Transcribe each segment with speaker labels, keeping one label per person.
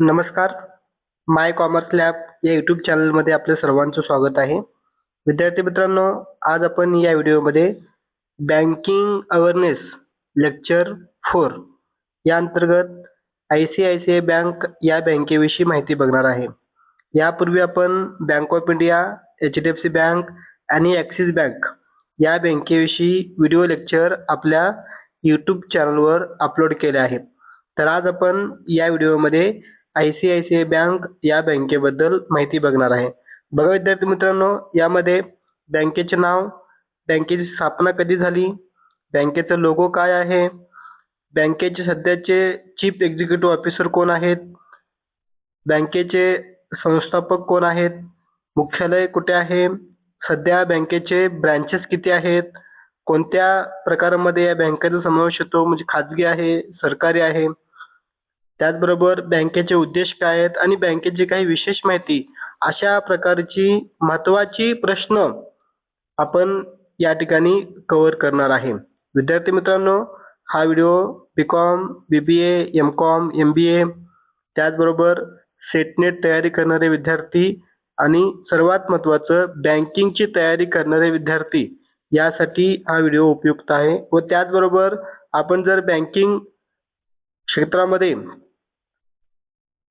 Speaker 1: नमस्कार. My commerce lab या YouTube चॅनलमध्ये आपल्या सर्वांचं स्वागत आहे. विद्यार्थी मित्रांनो आज आपण या व्हिडिओमध्ये बँकिंग अवेअरनेस लेक्चर फोर या अंतर्गत I C I C I bank या बँकेविषयी माहिती बघणार आहे. यापूर्वी आपण bank of India H D F C bank आणि ॲक्सिस बँक या बँकेविषयी व्हिडिओ लेक्चर आपल्या यूट्यूब चॅनलवर अपलोड केले आहे तर आज आपण या व्हिडिओमध्ये I C I C I bank या बँकेबद्दल माहिती बघणार आहे. बघा विद्यार्थी मित्रांनो यामध्ये बँकेचे नाव बँकेची स्थापना कधी झाली बँकेचा लोगो काय आहे बँकेचे सध्याचे चीफ एक्झिक्युटिव्ह ऑफिसर कोण आहेत बँकेचे संस्थापक कोण आहेत मुख्यालय कुठे आहे सध्या बँकेचे ब्रँचेस किती आहेत कोणत्या प्रकारामध्ये या बँकेचा समावेश होतो म्हणजे खाजगी आहे सरकारी आहे त्याचबरोबर बँकेचे उद्देश काय आहेत आणि बँकेची काही विशेष माहिती अशा प्रकारची महत्त्वाची प्रश्न आपण या ठिकाणी कव्हर करणार आहे. विद्यार्थी मित्रांनो हा video B com B B A M com M B A त्याचबरोबर सेटनेट तयारी करणारे विद्यार्थी आणि सर्वात महत्त्वाचं बँकिंगची तयारी करणारे विद्यार्थी यासाठी हा व्हिडिओ उपयुक्त आहे. व त्याचबरोबर आपण जर बँकिंग क्षेत्रामध्ये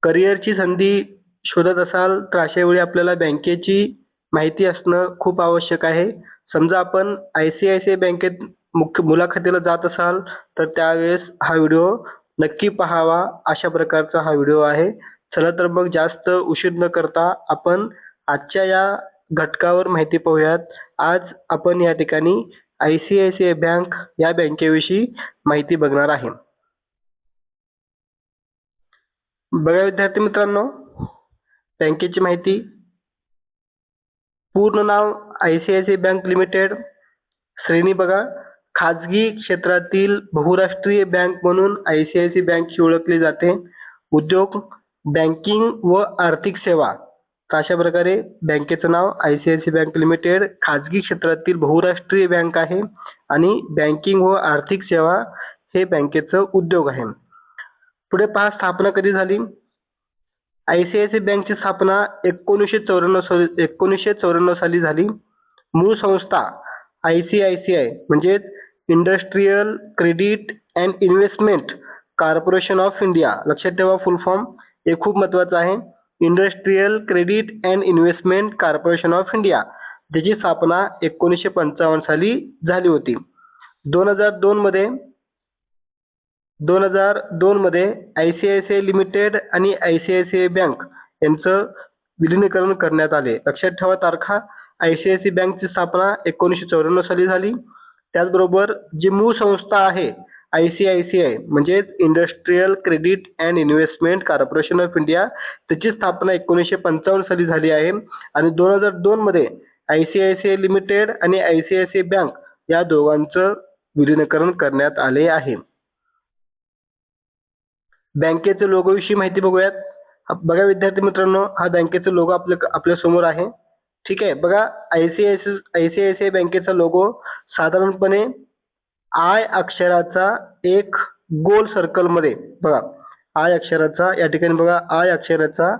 Speaker 1: करिअरची संधी शोधत असाल तर अशा वेळी आपल्याला बँकेची माहिती असणं खूप आवश्यक आहे. समजा आपण I C I C I बँकेत मुख्य मुलाखतीला जात असाल तर त्यावेळेस हा व्हिडिओ नक्की पहावा. अशा प्रकारचा हा व्हिडिओ आहे. चला तर मग जास्त उशीर न करता आपण आजच्या या घटकावर माहिती पाहूयात. आज आपण या ठिकाणी I C I C I bank या बँकेविषयी माहिती बघणार आहे. बघा विद्यार्थी मित्रांनो बँकेची माहिती. पूर्ण नाव I C I C bank limited. श्रेणी बघा. खाजगी क्षेत्रातील बहुराष्ट्रीय बँक म्हणून I C I C bank ही ओळखली जाते. उद्योग बँकिंग व आर्थिक सेवा. तर अशा प्रकारे बँकेचं नाव I C I C bank limited खाजगी क्षेत्रातील बहुराष्ट्रीय बँक आहे आणि बँकिंग व आर्थिक सेवा हे बँकेचं उद्योग आहे. पुढे पहा स्थापना कधी झाली? आय सी आय सी बँकची स्थापना एकोणीसशे चौऱ्याण्णव साली एकोणीसशे चौऱ्याण्णव साली झाली. मूळ संस्था I C I C I म्हणजेच industrial credit and investment corporation of India लक्षात ठेवा फुल फॉर्म हे खूप महत्त्वाचं आहे. Industrial credit and investment corporation of India ज्याची स्थापना एकोणीसशे पंचावन्न साली झाली होती. दोन हजार दोनमध्ये दोन हजार दोनमध्ये I C I C I limited आणि I C I C I bank यांचं विलीनीकरण करण्यात आले. लक्षात ठेवा तारखा. आय सी आय सी बँकची स्थापना एकोणीसशे चौऱ्याण्णव साली झाली. त्याचबरोबर जी मूळ संस्था आहे I C I C I म्हणजेच industrial credit and investment corporation of India त्याची स्थापना एकोणीसशे पंचावन्न साली झाली आहे. आणि दोन हजार दोनमध्ये I C I C I limited आणि I C I C I bank या दोघांचं विलीनीकरण करण्यात आले आहे. बँकेच्या लोगोविषयी माहिती बघूयात. बघा विद्यार्थी मित्रांनो हा बँकेचा लोगो आपल्या आपल्यासमोर आहे. ठीक आहे बघा I C I C I C I C I बँकेचा लोगो साधारणपणे आय अक्षराचा एक गोल सर्कलमध्ये बघा. आय अक्षराचा या ठिकाणी बघा आय अक्षराचा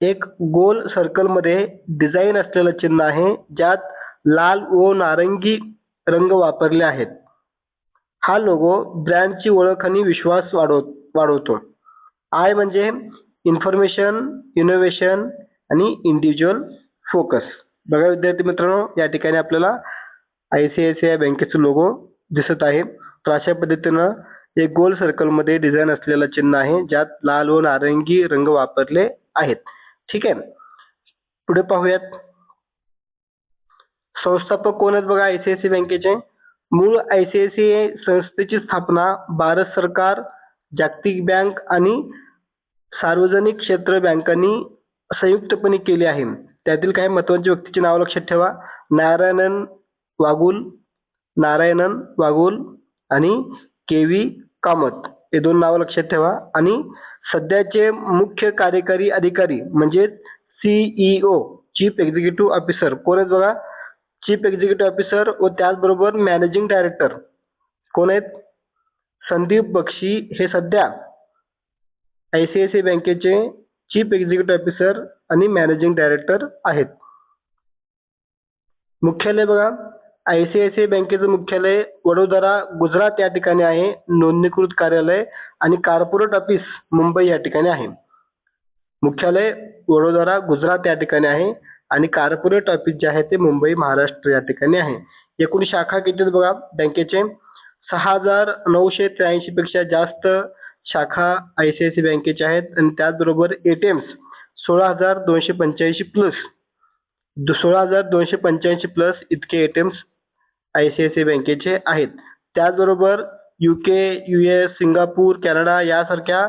Speaker 1: एक गोल सर्कलमध्ये डिझाईन असलेलं चिन्ह आहे ज्यात लाल व नारंगी रंग वापरले आहेत. हा लोगो ब्रँडची ओळख आणि विश्वास वाढवतो. वाढवतो. आय म्हणजे इन्फॉर्मेशन इनोव्हेशन आणि इंडिव्हिज्युअल फोकस बघा विद्यार्थी मित्रांनो या ठिकाणी आपल्याला I C I C I बँकेचं लोगो दिसत आहे. तर अशा पद्धतीनं एक गोल सर्कलमध्ये डिझाईन असलेलं चिन्ह आहे ज्यात लाल व नारंगी रंग वापरले आहेत. ठीक आहे? पुढे पाहूयात. संस्थापक कोण आहेत बघा आय सी आय सी बँकेचे? मूळ I C I C I संस्थेची स्थापना भारत सरकार जागतिक बँक आणि सार्वजनिक क्षेत्र बँकांनी संयुक्तपणे केले आहे. त्यातील काही महत्त्वाच्या व्यक्तीची नाव लक्षात ठेवा. नारायणन वागुल नारायणन वागुल आणि के व्ही कामत. हे दोन नावं लक्षात ठेवा. आणि सध्याचे मुख्य कार्यकारी अधिकारी म्हणजेच सीईओ चीफ एक्झिक्युटिव्ह ऑफिसर कोण आहेत बघा? चीफ एक्झिक्युटिव्ह ऑफिसर व त्याचबरोबर मॅनेजिंग डायरेक्टर कोण आहेत? संदीप बक्षी हे सध्या I C I C I बँकेचे चीफ एक्झिक्युटिव्ह ऑफिसर आणि मॅनेजिंग डायरेक्टर आहेत. मुख्यालय बघा. I C I C I बँकेचं मुख्यालय वडोदरा गुजरात या ठिकाणी आहे. नोंदणीकृत कार्यालय आणि कॉर्पोरेट ऑफिस मुंबई या ठिकाणी आहे. मुख्यालय वडोदरा गुजरात या ठिकाणी आहे आणि कॉर्पोरेट ऑफिस जे आहे ते मुंबई महाराष्ट्र या ठिकाणी आहे. एकूण शाखा किती बघा? बँकेचे सहा हजार नऊशे त्र्याऐंशी पेक्षा जास्त शाखा आय सी आय सी बँकेच्या आहेत. आणि त्याचबरोबर ए टी एम्स सोळा हजार दोनशे पंच्याऐंशी प्लस दो सोळा हजार दोनशे पंच्याऐंशी प्लस इतके A T Ms I C I C बँकेचे आहेत. त्याचबरोबर U K U S Singapore Canada यासारख्या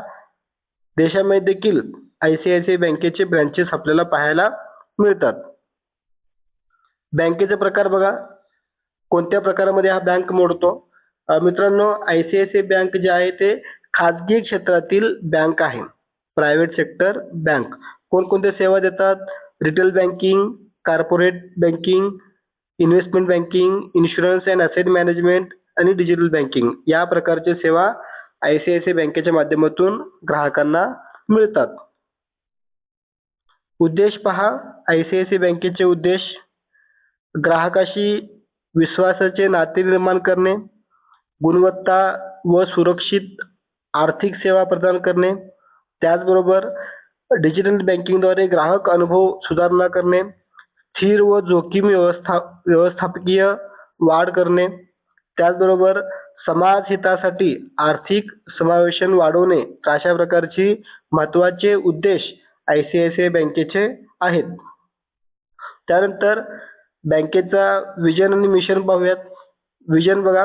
Speaker 1: देशामध्ये देखील I C I C I बँकेचे ब्रँचेस आपल्याला पाहायला मिळतात. बँकेचे प्रकार बघा. कोणत्या प्रकारामध्ये हा बँक मोडतो? मित्रांनो I C I C I bank जे आहे ते खाजगी क्षेत्रातील बँक आहे. प्रायव्हेट सेक्टर बँक कोणकोणत्या सेवा देतात? Retail banking corporate banking investment banking insurance and asset management आणि डिजिटल बँकिंग या प्रकारच्या सेवा I C I C I बँकेच्या माध्यमातून ग्राहकांना मिळतात. उद्देश पहा. I C I C I बँकेचे उद्देश ग्राहकाशी विश्वासाचे नाते निर्माण करणे. गुणवत्ता व सुरक्षित आर्थिक सेवा प्रदान करणे त्याचबरोबर डिजिटल बँकिंगद्वारे ग्राहक अनुभव सुधारणा करणे स्थिर व जोखीम व्यवस्था व्यवस्थापकीय वाढ करणे त्याचबरोबर समाज हितासाठी आर्थिक समावेशन वाढवणे अशा प्रकारची महत्त्वाचे उद्देश I C I C I बँकेचे आहेत. त्यानंतर बँकेचा विजन आणि मिशन पाहूयात. विजन बघा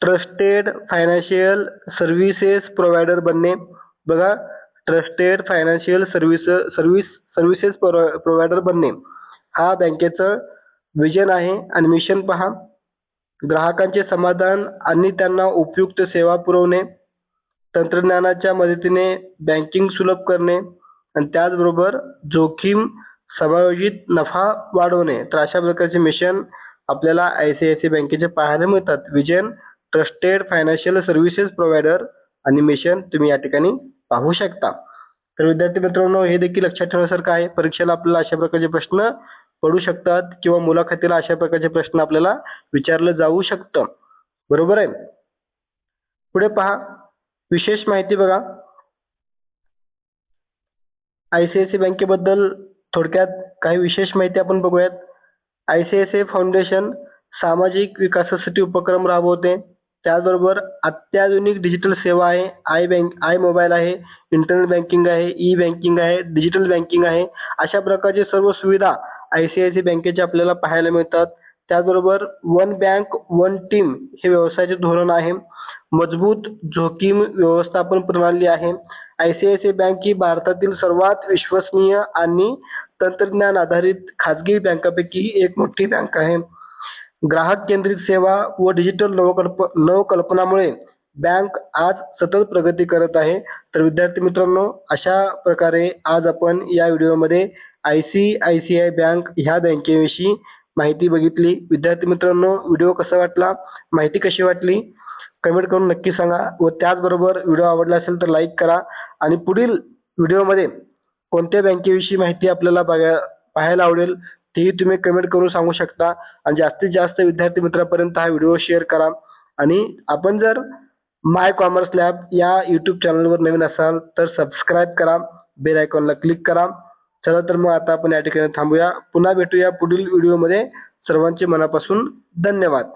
Speaker 1: ट्रस्टेड फायनान्शियल सर्व्हिसेस प्रोव्हायडर बनणे. बघा trusted financial service service services provider बनणे. हा बँकेचं विजन आहे. आणि मिशन पहा. ग्राहकांचे समाधान आणि त्यांना उपयुक्त सेवा पुरवणे. तंत्रज्ञानाच्या मदतीने बँकिंग सुलभ करणे. आणि त्याचबरोबर जोखीम समायोजित नफा वाढवणे. तर अशा प्रकारचे मिशन आपल्याला आय सी आय सी बँकेचे पाहायला मिळतात. Vision trusted financial services provider आणि मिशन तुम्ही या ठिकाणी पाहू शकता. तर विद्यार्थी मित्रांनो हे देखील लक्षात ठेवण्यासारखं आहे. परीक्षेला आपल्याला अशा प्रकारचे प्रश्न पडू शकतात किंवा मुलाखतीला अशा प्रकारचे प्रश्न आपल्याला विचारलं जाऊ शकतं. बरोबर आहे? पुढे पहा. विशेष माहिती बघा. आय सी आय सी बँकेबद्दल थोडक्यात काही विशेष माहिती आपण बघूयात. I C I C I foundation सामाजिक विकासासाठी उपक्रम राबवते. त्याचबरोबर अत्याधुनिक डिजिटल सेवा आहे. आय बँक आय मोबाईल आहे. इंटरनेट बँकिंग आहे. ई बँकिंग आहे. डिजिटल बँकिंग आहे. अशा प्रकारचे सर्व सुविधा आय सी आय सी बँकेच्या आपल्याला पाहायला मिळतात. त्याचबरोबर वन बँक वन टीम हे व्यवसायाचे धोरण आहे. मजबूत जोखीम व्यवस्थापन प्रणाली आहे. I C I C bank ही भारतातील सर्वात विश्वसनीय आणि तंत्रज्ञान आधारित खाजगी बँकापैकी एक मोठी बँक आहे. ग्राहक केंद्रित सेवा व डिजिटल नवकल्प नवकल्पनामुळे बँक आज सतत प्रगती करत आहे. तर विद्यार्थी मित्रांनो अशा प्रकारे आज आपण या व्हिडिओमध्ये I C I C I bank ह्या बँकेविषयी माहिती बघितली. विद्यार्थी मित्रांनो व्हिडिओ कसा वाटला? माहिती कशी वाटली? कमेंट करून नक्की सांगा व त्याचबरोबर व्हिडिओ आवडला असेल तर लाईक करा आणि पुढील व्हिडिओमध्ये कोणत्या बँकेविषयी माहिती आपल्याला बघा पाहायला आवडेल तेही तुम्ही कमेंट करून सांगू शकता. आणि जास्तीत जास्त विद्यार्थी मित्रांपर्यंत हा व्हिडिओ शेअर करा. आणि आपण जर माय कॉमर्स लॅब या यूट्यूब चॅनलवर नवीन असाल तर सबस्क्राईब करा. बेल आयकॉनला क्लिक करा. चला तर मग आता आपण या ठिकाणी थांबूया. पुन्हा भेटूया पुढील व्हिडिओमध्ये सर्वांचे मनापासून धन्यवाद.